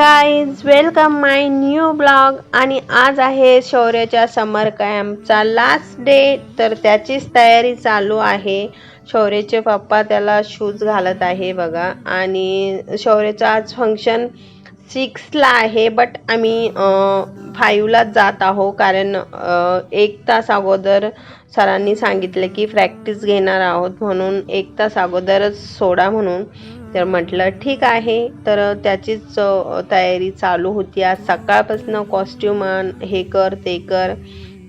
Guys welcome my new blog आणि आज आहे शौर्याच्या समर कॅम्पचा लास्ट डे तर त्याचीच तयारी चालू आहे. शौर्याचे पप्पा त्याला शूज घालत आहे बघा. आणि शौर्याचं आज फंक्शन सिक्सला आहे बट आम्ही फाईव्हलाच जात आहो कारण एक तास अगोदर सरांनी सांगितलं की प्रॅक्टिस घेणार आहोत म्हणून एक तास अगोदरच सोडा म्हणून. तर म्हटलं ठीक आहे. तर त्याचीच तयारी चालू होती. आज सकाळपासून कॉस्ट्युम आण हे कर ते कर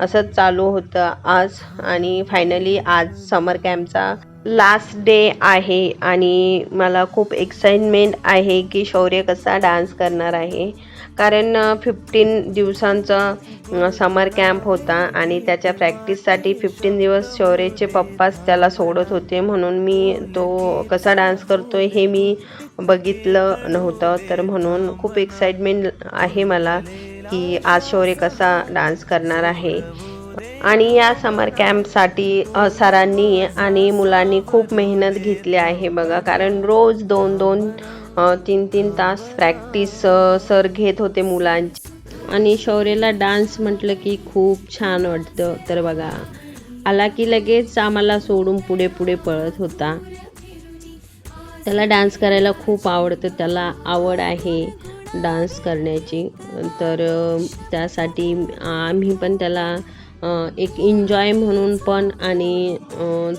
असंच चालू होतं आज. आणि फायनली आज समर कॅम्पचा लास्ट डे आहे आणि मला खूप एक्साइटमेंट आहे की शौर्य कसा डान्स करणार आहे. कारण फिफ्टीन दिवसांचा समर कॅम्प होता आणि त्याच्या प्रॅक्टिससाठी फिफ्टीन दिवस शौर्यचे पप्पाच त्याला सोडत होते. म्हणून मी तो कसा डान्स करतो आहे हे मी बघितलं नव्हतं. तर म्हणून खूप एक्साइटमेंट आहे मला की आज शौर्य कसा डान्स करणार आहे. आणि या समर कॅम्पसाठी सरांनी आणि मुलांनी खूप मेहनत घेतली आहे बघा. कारण रोज दोन दोन तीन तीन तास प्रॅक्टिस सर घेत होते मुलांची. आणि शौर्यला डान्स म्हटलं की खूप छान वाटतं. तर बघा आला की लगेच आम्हाला सोडून पुढे पुढे पळत होता. त्याला डान्स करायला खूप आवडतं. त्याला आवड आहे डान्स करण्याची. तर त्यासाठी आम्ही पण त्याला एक एन्जॉय म्हणून पण आणि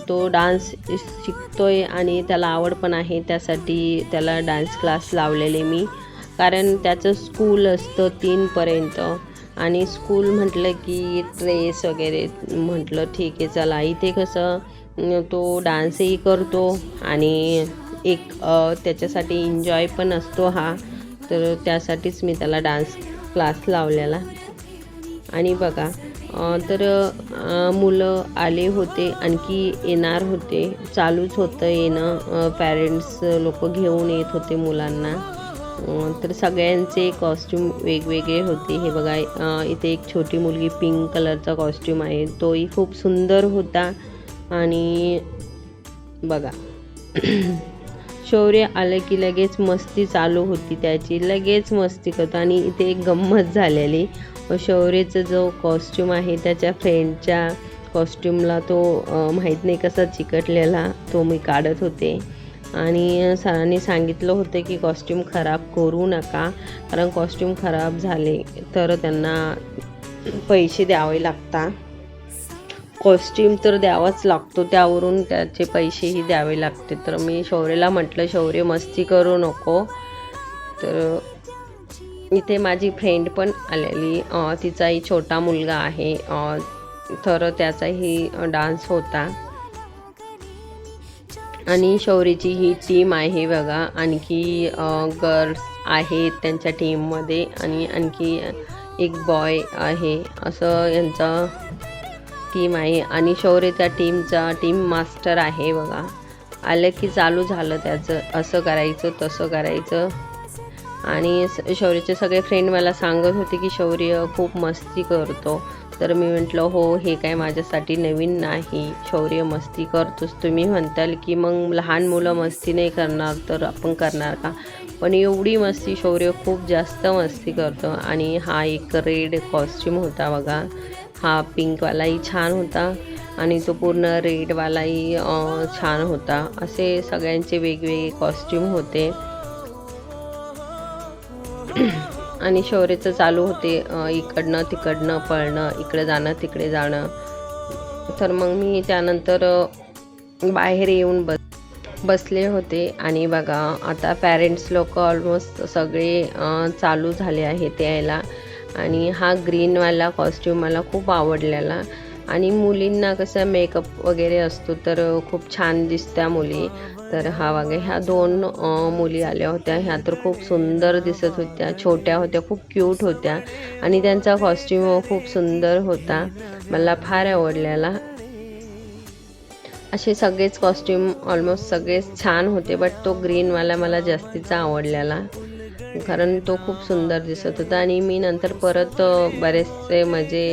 तो डान्स शिकतोय आणि त्याला आवड पण आहे त्यासाठी त्याला डान्स क्लास लावलेले मी. कारण त्याचं स्कूल असतं तीनपर्यंत आणि स्कूल म्हटलं की ड्रेस वगैरे म्हटलं ठीक आहे चला. इथे कसं तो डान्सही करतो आणि एक त्याच्यासाठी एन्जॉय पण असतो हा. तर त्यासाठीच मी त्याला डान्स क्लास लावलेला. आणि बघा तर मुलं आले होते आणखी येणार होते. चालूच होतं येणं. पॅरेंट्स लोक घेऊन येत होते मुलांना. तर सगळ्यांचे कॉस्ट्यूम वेगवेगळे होते. हे बघा इथे एक छोटी मुलगी पिंक कलरचा कॉस्ट्यूम आहे. तोही खूप सुंदर होता. आणि बघा. शौर्य आलं की लगेच मस्ती चालू होती त्याची. लगेच मस्ती करतो आणि इथे एक गंमत झालेली. शौर्यचा जो कॉस्ट्यूम आहे त्याच्या फ्रेंडच्या कॉस्ट्यूमला तो माहीत नाही कसा चिकटलेला तो मी काढत होते. आणि सरांनी सांगितलं होतं की कॉस्ट्यूम खराब करू नका. कारण कॉस्ट्यूम खराब झाले तर त्यांना पैसे द्यावे लागतात. कॉस्ट्यूम तर द्यावाच लागतो. त्यावरून त्याचे पैसेही द्यावे लागते. तर मी शौर्यला म्हटलं शौर्य मस्ती करू नको. तर इथे माझी फ्रेंड पण आलेली. तिचाही छोटा मुलगा आहे. तर त्याचाही डान्स होता. आणि शौर्यची ही टीम आहे बघा. आणखी गर्ल्स आहेत त्यांच्या टीममध्ये आणि आणखी एक बॉय आहे. असं यांचा टीम आहे आणि शौर्य त्या टीमचा टीम मास्टर आहे बघा. आलं की चालू झालं त्याचं. असं करायचं तसं करायचं. आणि स- शौर्यचे सगळे फ्रेंड मला सांगत होते की शौर्य खूप मस्ती करतो. तर मी म्हटलं हो हे काय माझ्यासाठी नवीन नाही. शौर्य मस्ती करतोच तुम्ही म्हणताल की मग लहान मुलं मस्ती नाही करणार तर आपण करणार का? पण एवढी मस्ती शौर्य खूप जास्त मस्ती करतो. आणि हा एक रेड कॉस्ट्यूम होता बघा. हा पिंकवालाही छान होता आणि तो पूर्ण रेडवालाही छान होता. असे सगळ्यांचे वेगवेगळे कॉस्ट्यूम होते. आणि शौर्यचं चालू होते इकडनं तिकडनं पळणं इकडे जाणं तिकडे जाणं. तर मग मी त्यानंतर बाहेर येऊन बस बसले होते. आणि बघा आता पॅरेंट्स लोक ऑलमोस्ट सगळे चालू झाले आहेत यायला. आणि हा ग्रीनवाला कॉस्ट्यूम मला खूप आवडलेला. आणि मुलींना कसं मेकअप वगैरे असतो तर खूप छान दिसत्या मुली. तर हा वगैरे ह्या दोन मुली आल्या होत्या. ह्या तर खूप सुंदर दिसत होत्या. छोट्या होत्या खूप क्यूट होत्या. आणि त्यांचा कॉस्ट्यूम खूप सुंदर होता. मला फार आवडलेला. असे सगळेच कॉस्ट्यूम ऑलमोस्ट सगळेच छान होते बट तो ग्रीनवाला मला जास्तीचा आवडलेला. कारण तो खूप सुंदर दिसत होता आणि मी नंतर परत बरेचसे माझे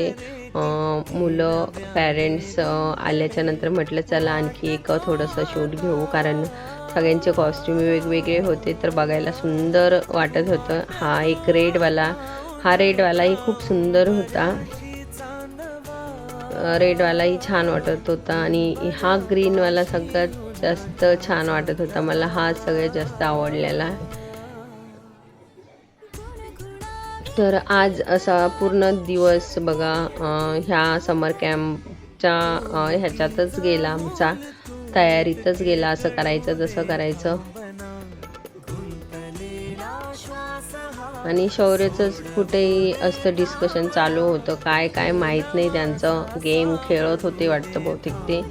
मुलं पॅरेंट्स आल्याच्यानंतर म्हटलं चला आणखी एक थोडंसं शूट घेऊ. कारण सगळ्यांचे कॉस्ट्युम वेगवेगळे होते तर बघायला सुंदर वाटत होतं. हा एक रेडवाला हा रेडवालाही खूप सुंदर होता. रेडवालाही छान वाटत होता आणि हा ग्रीनवाला सगळ्यात जास्त छान वाटत होता. मला हा सगळ्यात जास्त आवडलेला. तर आज असा पूर्ण दिवस बघा ह्या समर कॅम्पच्या ह्याच्यातच गेला आमचा. तयारीतच गेला असं करायचं तसं करायचं. आणि शौर्यचंच कुठेही असतं डिस्कशन चालू होतं. काय काय माहीत नाही त्यांचं. गेम खेळत होते वाटतं बहुतेक ते.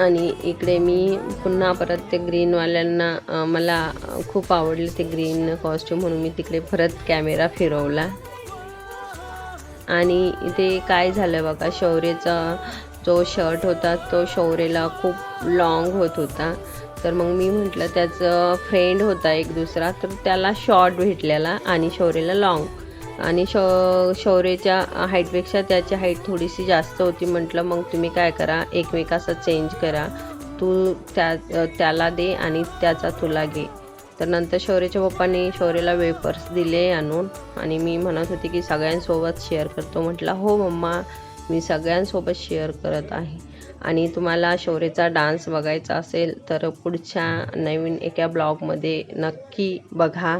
आणि इकडे मी पुन्हा परत ते ग्रीनवाल्यांना मला खूप आवडले ते ग्रीन कॉस्ट्यूम म्हणून मी तिकडे परत कॅमेरा फिरवला. आणि इथे काय झालं बघा शौर्यचा जो शर्ट होता तो शौर्यला खूप लॉंग होत होता. तर मग मी म्हटलं त्याचं फ्रेंड होता एक दुसरा तर त्याला शॉर्ट भेटलेला आणि शौर्यला लॉंग आणि शौ शौर्यच्या हाईटपेक्षा त्याची हाईट थोडीशी जास्त होती. म्हटलं मग तुम्ही काय करा? एकमेकाचं चेंज करा. तू त्या त्याला दे आणि त्याचा तुला घे. तर नंतर शौर्याच्या पप्पाने शौर्याला वेपर्स दिले आणून आणि मी म्हणत होते की सगळ्यांसोबत शेअर करतो. म्हटलं हो मम्मा मी सगळ्यांसोबत शेअर करत आहे. आणि तुम्हाला शौर्यचा डान्स बघायचा असेल तर पुढच्या नवीन एका ब्लॉगमध्ये नक्की बघा.